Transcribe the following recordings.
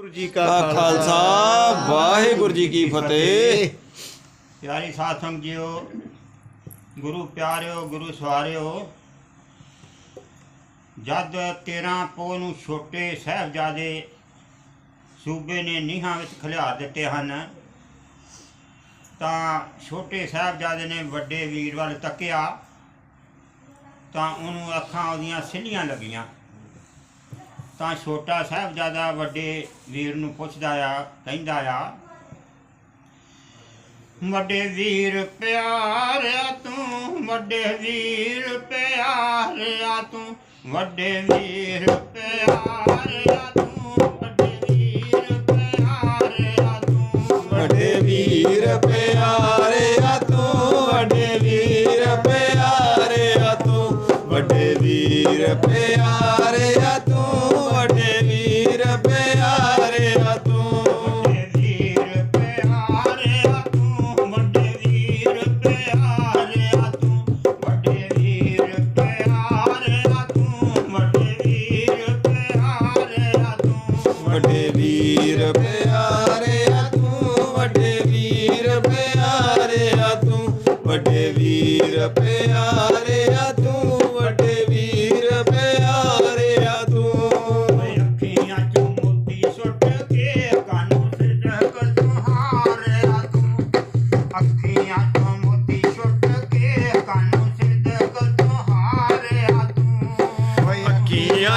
ਵਾਹਿਗੁਰੂ ਜੀ ਕਾ ਖਾਲਸਾ। ਵਾਹਿਗੁਰੂ ਜੀ ਕੀ ਫਤਿਹ। ਪਿਆਰੀ ਸਾਧ ਸੰਗਤ ਜੀਓ ਗੁਰੂ ਪਿਆਰਿਓ ਗੁਰੂ ਸਵਾਰਿਓ ਜਦ 13 ਪੋ ਨੂੰ ਛੋਟੇ ਸਾਹਿਬਜ਼ਾਦੇ ਸੂਬੇ ਨੇ ਨੀਹਾਂ ਵਿੱਚ ਖਿਲਾਰ ਦਿੱਤੇ ਹਨ ਤਾਂ ਛੋਟੇ ਸਾਹਿਬਜ਼ਾਦੇ ਨੇ ਵੱਡੇ ਵੀਰ ਵੱਲ ਤੱਕਿਆ ਤਾਂ ਉਹਨੂੰ ਅੱਖਾਂ ਉਹਦੀਆਂ ਸਿੱਲੀਆਂ ਲੱਗੀਆਂ। ਤਾਂ ਛੋਟਾ ਸਾਹਿਬਜ਼ਾਦਾ ਵੱਡੇ ਵੀਰ ਨੂੰ ਪੁੱਛਦਾ ਆ, ਕਹਿੰਦਾ ਆ, ਵੱਡੇ ਵੀਰ ਪਿਆਰਿਆ ਤੂੰ, ਵੱਡੇ ਵੀਰ ਪਿਆਰਿਆ ਤੂੰ, ਵੱਡੇ ਵੀਰ ਪਿਆਰਿਆ ਤੂੰ, ਵੱਡੇ ਵੀਰ ਪਿਆਰਿਆ ਤੂੰ, ਵੱਡੇ ਵੀਰ ਪਿਆਰਿਆ ਤੂੰ, ਵੱਡੇ ਵੀਰ ਪਿਆਰਿਆ ਤੂੰ, ਵੱਡੇ ਵੀਰ ਪਿਆਰਿਆ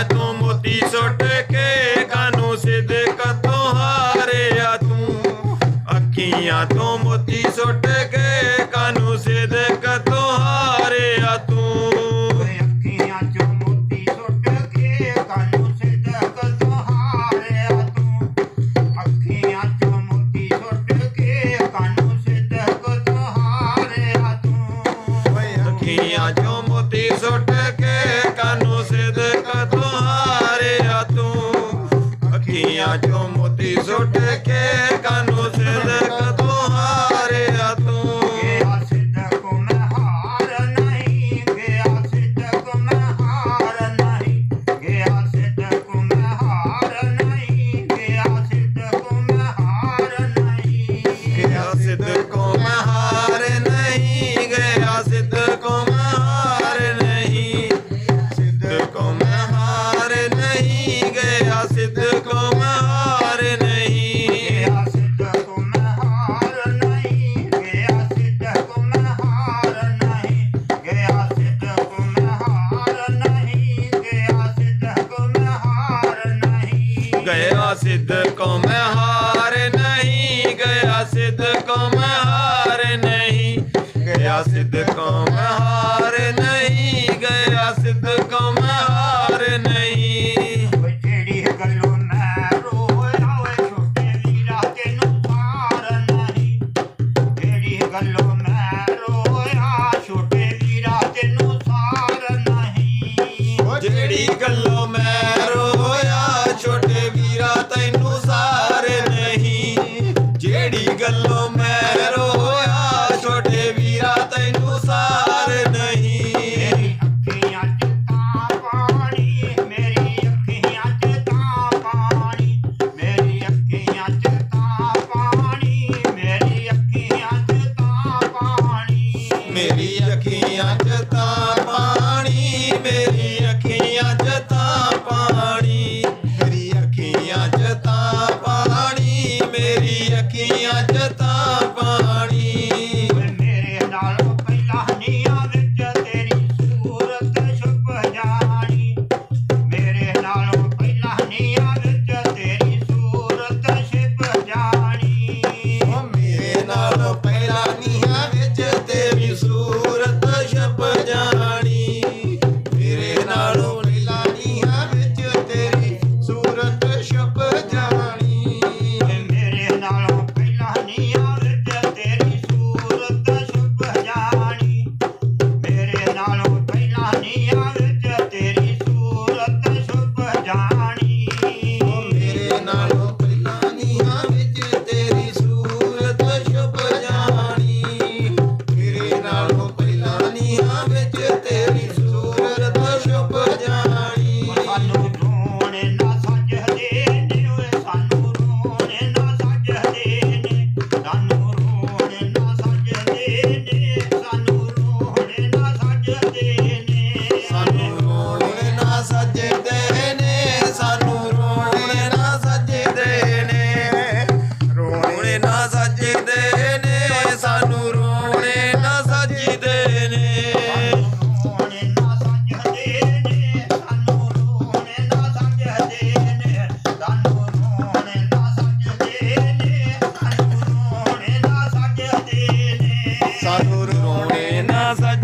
ਤੋਂ ਮੋਤੀ ਸੁੱਟ ਕੇ ਕਾਨੂੰ ਸਿਦਕ ਤੋਂ ਹਾਰਿਆ ਤੂੰ? ਅੱਖੀਆਂ ਤੋਂ ਮੋਤੀ ਸੁੱਟ ਕੇ ਕਾਨੂੰ ਸਿਦਕ ਤੋਂ ਹਾਰਿਆ ਤੂੰ? ਅੱਖੀਆਂ ਚੋਂ ਮੋਤੀ ਸੁੱਟ ਕੇ ਕਾਨੂੰ ਸਿੱਧਕ ਤੁਹਾਰਿਆ ਤੂੰ? ਅੱਖੀਆਂ ਚੋਂ ਮੋਤੀ ਸੁੱਟ ਕੇ ਕਾਨੂੰ ਸਿੱਧਕ ਤੁਹਾਰਿਆ ਤੂੰ? ਅੱਖੀਆਂ ਚੋਂ So take. keren. the gum.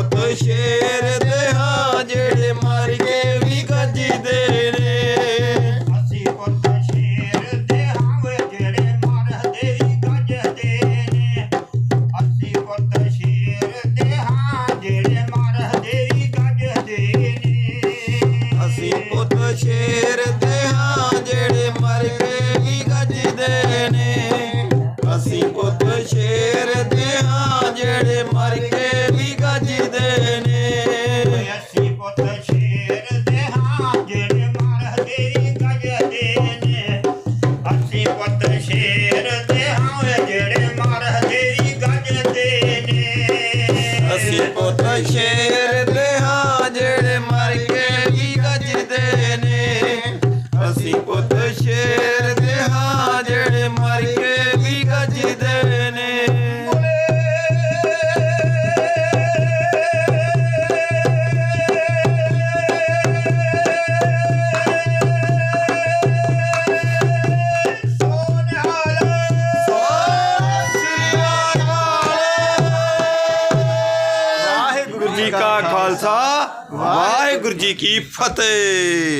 ਪੁੱਤ ਸ਼ੇਰ ਦੇ ਹਾਂ ਜਿਹੜੇ ਮਰ ਕੇ ਵੀ ਗੱਜਦੇ ਨੇ। ਅਸੀਂ ਪੁੱਤ ਸ਼ੇਰ ਦੇ ਹਾਂ ਜਿਹੜੇ ਮਰਦੇ ਹੀ ਗੱਜਦੇ ਨੇ। ਅਸੀਂ ਪੁੱਤ ਸ਼ੇਰ ਦੇ ਹਾਂ ਜਿਹੜੇ ਮਰਦੇ ਹੀ ਗੱਜਦੇ ਨੇ। ਅਸੀਂ ਪੁੱਤ ਸ਼ੇਰ ਦੇ ਹਾਂ ਜਿਹੜੇ ਮਰ ਕੇ ਵੀ ਗੱਜਦੇ ਨੇ। ਅਸੀਂ ਪੁੱਤ ਸ਼ੇਰ ਅਸੀਂ ਜੀ ਕੀ ਫਤਿਹ।